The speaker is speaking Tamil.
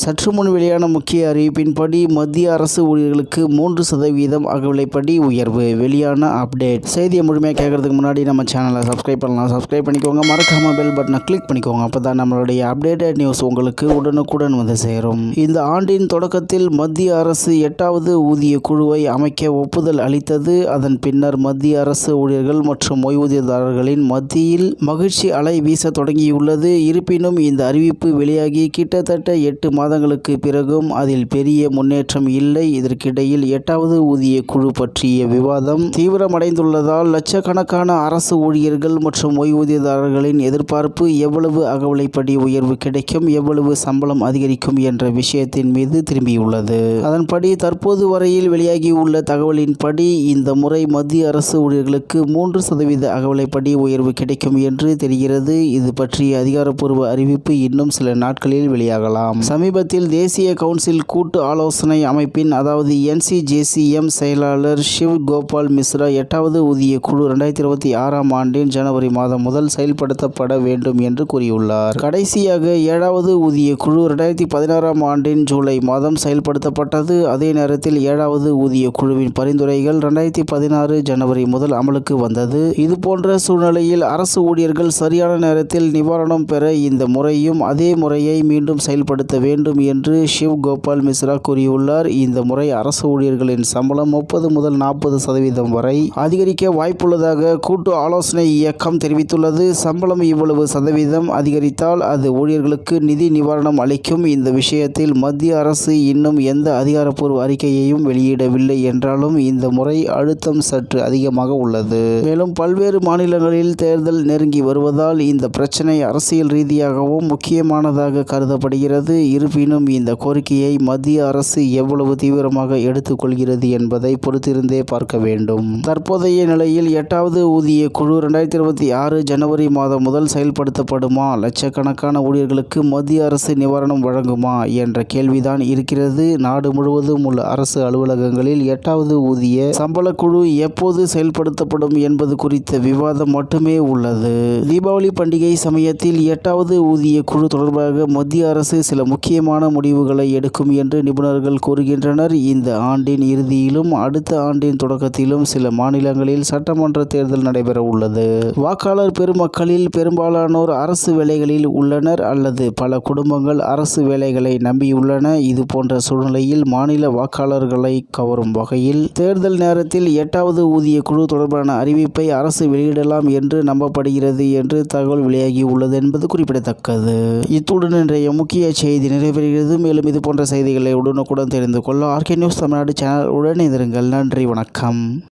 சற்று முன் வெளியான முக்கிய அறிவிப்பின்படி மத்திய அரசு ஊழியர்களுக்கு மூன்று சதவீதம் அகவிலைப்படி உயர்வு. வெளியான அப்டேட். செய்தியை முழுமையாக கேட்கறதுக்கு முன்னாடி நம்ம சேனலை சப்ஸ்கிரைப் பண்ணலாம். சப்ஸ்கிரைப் பண்ணிக்கோங்க. மறக்காம பெல் பட்டனை கிளிக் பண்ணிக்கோங்க. அப்போ தான் நம்மளுடைய அப்டேட்டட் நியூஸ் உங்களுக்கு உடனுக்குடன் வந்து சேரும். இந்த ஆண்டின் தொடக்கத்தில் மத்திய அரசு எட்டாவது ஊதிய குழுவை அமைக்க ஒப்புதல் அளித்தது. அதன் பின்னர் மத்திய அரசு ஊழியர்கள் மற்றும் ஓய்வூதியதாரர்களின் மத்தியில் மகிழ்ச்சி அலை வீச தொடங்கியுள்ளது. இருப்பினும் இந்த அறிவிப்பு வெளியாகி கிட்டத்தட்ட எட்டு மாதங்களுக்கு பிறகும் அதில் பெரிய முன்னேற்றம் இல்லை. இதற்கிடையில் எட்டாவது ஊதிய குழு பற்றிய விவாதம் தீவிரமடைந்துள்ளதால் லட்சக்கணக்கான அரசு ஊழியர்கள் மற்றும் ஓய்வூதியதாரர்களின் எதிர்பார்ப்பு எவ்வளவு அகவலைப்படி உயர்வு கிடைக்கும் எவ்வளவு சம்பளம் அதிகரிக்கும் என்ற விஷயத்தின் மீது திரும்பியுள்ளது. அதன்படி தற்போது வரையில் வெளியாகியுள்ள தகவலின்படி இந்த முறை மத்திய அரசு ஊழியர்களுக்கு மூன்று சதவீத அகவலைப்படி உயர்வு கிடைக்கும் என்று தெரிகிறது. இது பற்றிய அதிகாரப்பூர்வ அறிவிப்பு இன்னும் சில நாட்களில் வெளியாகலாம். சமீப சமீபத்தில் தேசிய கவுன்சில் கூட்டு ஆலோசனை அமைப்பின் அதாவது என்சிஜேசிஎம் செயலாளர் ஷிவ் கோபால் மிஸ்ரா எட்டாவது ஊதிய குழு இரண்டாயிரத்தி இருபத்தி ஆறாம் ஆண்டின் ஜனவரி மாதம் முதல் செயல்படுத்தப்பட வேண்டும் என்று கூறியுள்ளார். கடைசியாக ஏழாவது ஊதிய குழு இரண்டாயிரத்தி பதினாறாம் ஆண்டின் ஜூலை மாதம் செயல்படுத்தப்பட்டது. அதே நேரத்தில் ஏழாவது ஊதிய குழுவின் பரிந்துரைகள் ரெண்டாயிரத்தி பதினாறு ஜனவரி முதல் அமலுக்கு வந்தது. இதுபோன்ற சூழ்நிலையில் அரசு ஊழியர்கள் சரியான நேரத்தில் நிவாரணம் பெற இந்த முறையும் அதே முறையை மீண்டும் செயல்படுத்த வேண்டும். வேண்டும் என்று ஷிவ் கோபால் மிஸ்ரா கூறியுள்ளார். இந்த முறை அரசு ஊழியர்களின் சம்பளம் முப்பது முதல் நாற்பது சதவீதம் வரை அதிகரிக்க வாய்ப்புள்ளதாக கூட்டு ஆலோசனை இயக்கம் தெரிவித்துள்ளது. சம்பளம் இவ்வளவு சதவீதம் அதிகரித்தால் அது ஊழியர்களுக்கு நிதி நிவாரணம் அளிக்கும். இந்த விஷயத்தில் மத்திய அரசு இன்னும் எந்த அதிகாரப்பூர்வ அறிக்கையையும் வெளியிடவில்லை என்றாலும் இந்த முறை அழுத்தம் சற்று அதிகமாக உள்ளது. மேலும் பல்வேறு மாநிலங்களில் தேர்தல் நெருங்கி வருவதால் இந்த பிரச்சனை அரசியல் ரீதியாகவும் முக்கியமானதாக கருதப்படுகிறது. இருப்பினும் இந்த கோரிக்கையை மத்திய அரசு எவ்வளவு தீவிரமாக எடுத்துக்கொள்கிறது என்பதை பொறுத்திருந்தே பார்க்க வேண்டும். தற்போதைய நிலையில் எட்டாவது ஊதிய குழு இரண்டாயிரத்தி இருபத்தி ஆறு ஜனவரி மாதம் முதல் செயல்படுத்தப்படுமா? லட்சக்கணக்கான ஊழியர்களுக்கு மத்திய அரசு நிவாரணம் வழங்குமா? என்ற கேள்விதான் இருக்கிறது. நாடு முழுவதும் உள்ள அரசு அலுவலகங்களில் எட்டாவது ஊதிய சம்பள குழு எப்போது செயல்படுத்தப்படும் என்பது குறித்த விவாதம் மட்டுமே உள்ளது. தீபாவளி பண்டிகை சமயத்தில் எட்டாவது ஊதிய குழு தொடர்பாக மத்திய அரசு சில முக்கிய முக்கியமான முடிவுகளை எடுக்கும் என்று நிபுணர்கள் கூறுகின்றனர். இந்த ஆண்டின் இறுதியிலும் அடுத்த ஆண்டின் தொடக்கத்திலும் சில மாநிலங்களில் சட்டமன்ற தேர்தல் நடைபெற உள்ளது. வாக்காளர் பெருமக்களில் பெரும்பாலானோர் அரசு வேலைகளில் உள்ளனர் அல்லது பல குடும்பங்கள் அரசு வேலைகளை நம்பியுள்ளன. இது போன்ற சூழ்நிலையில் மாநில வாக்காளர்களை கவரும் வகையில் தேர்தல் நேரத்தில் எட்டாவது ஊதிய குழு தொடர்பான அறிவிப்பை அரசு வெளியிடலாம் என்று நம்பப்படுகிறது என்று தகவல் வெளியாகி உள்ளது என்பது குறிப்பிடத்தக்கது. இத்துடன் இன்றைய முக்கிய செய்தி நிறைவேறுகிறது மேலும் இது போன்ற செய்திகளை உடனுக்குடன் தெரிந்து கொள்ள ஆர்கே நியூஸ் தமிழ்நாடு சேனல் உடனே இருங்கள் நன்றி வணக்கம்.